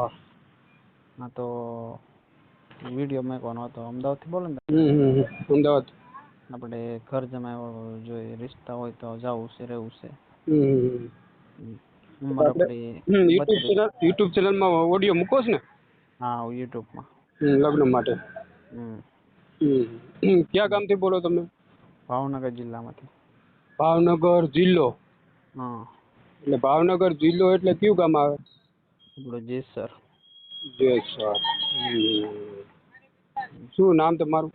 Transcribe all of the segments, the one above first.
હા. હા તો વીડિયો મેકવાનો હતો? અમદાવાદથી બોલો ને હમ. અમદાવાદ. આપણે ઘર જમાય જોઈએ રિશ્તા હોય તો જવું છે રહેવું છે. હમ હમ હમ. ઉંમર આપણી યુટ્યુબ ચેનલ યુટ્યુબ ચેનલમાં ઓડિયો મૂકો છો ને? હા યુટ્યુબમાં. માં લગ્ન માટે. હમ. ગામ હમ. ક્યાં ગામથી બોલો તમે? ભાવનગર જિલ્લામાંથી. ભાવનગર જિલ્લો. હા. એટલે ભાવનગર જિલ્લો એટલે કયું ગામ આવે? જેસર હમ. શું નામ તમારું?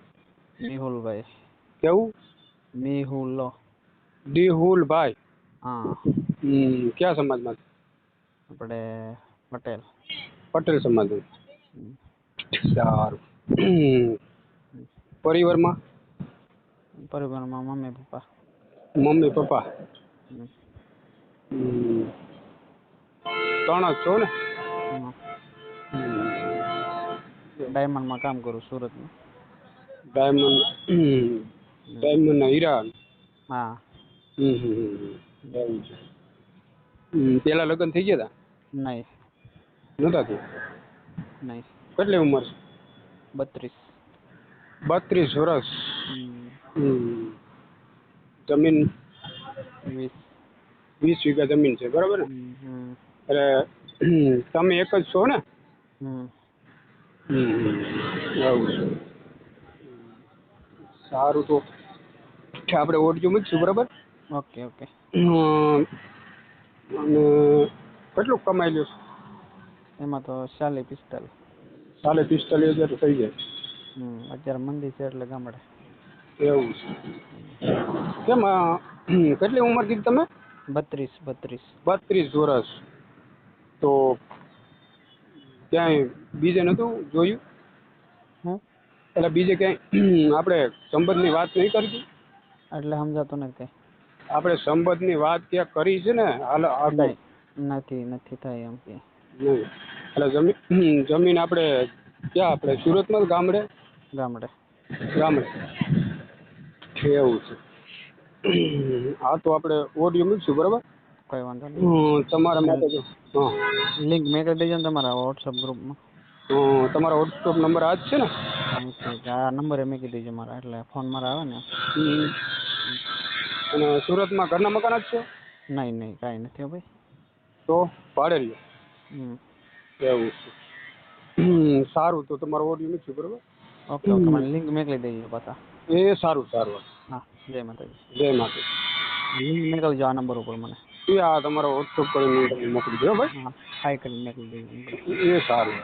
મેહુલભાઈ. કેવું? મેહુલ. દેહુલભાઈ હા. કયા સમાજમાં આપણે પટેલ. પટેલ સમાજ સારું. પરિવારમાં? પરિવારમાં મમ્મી પપ્પા. Mummy papa. ત્રણ જ છો ને? ડાયમંડમાં કામ કરું સુરતમાં. ડાયમંડ ડાયમંડ હીરા? હા. હમ હમ હમ હમ. હમ. પેલા લગ્ન થઈ ગયા હતા નહીં. નહોતા થયા? નહીં. કેટલી ઉંમર છે? બત્રીસ. બત્રીસ વર્ષ. હમ. હમ. જમીન? વીસ. વીસ વીઘા જમીન છે બરાબર? ને હમ. હમ. એટલે તમે એક જ છો ને? હમ. એવું છે. સારું તો. આપણે ઓડિયો મૂકીશું બરાબર? Okay okay. અને કેટલું કમાઈ લ્યો એમાં તો સાલે પિસ્તાલીસ સાલે પિસ્તાલીસ હજાર થઈ જાય. હમ અત્યારે મંદી છે એટલે ગામડે. એવું છે. કેમ કેટલી ઉંમર કીધી તમે? બત્રીસ બત્રીસ. બત્રીસ વર્ષ તો ક્યાંય બીજે નહોતું જોયું. હું એટલે બીજે ક્યાંય આપણે સંબંધની વાત નહીં કરતી એટલે સમજાતું નથી. આપણે સંબંધની વાત ક્યાંક કરી છે ને હાલ આગળ. નથી નથી થાય એમ કે. નહીં. એટલે જમીન જમીન આપણે ક્યાં આપણે? સુરતમાં જ ગામડે? ગામડે. ગામડે. એવું છે. હા તો આપણે ઓડિયો મૂકીશું બરાબર? કોઈ વાંધો નહીં. તમારા માટે હા. લિંક મેં કરી દેજો ને તમારા વોટ્સઅપ ગ્રુપમાં તમારો વોટ્સઅપ નંબર આ જ છે ને? આ નંબરે કીધી દેજો મારા એટલે ફોન મારા આવે ને. અને સુરતમાં ઘરના મકાન જ છે? નહીં નહીં કાંઈ નથી ભાઈ. તો ભાડે લ્યો. એવું છે. સારું તો તમારો ઓડિયો મૂકીશું બરોબર? ઓકે ઓકે મને લિંક મોકલી દેજો પાછા. એ સારું સારું. હા જય માતાજી. જય માતા લિંક મોકલજો આ નંબર ઉપર મને. એ આ તમારો વોટ્સઅપ કરીને મોકલી દો ભાઈ. હાઈ કરીને મોકલી દેજો. એ સારું.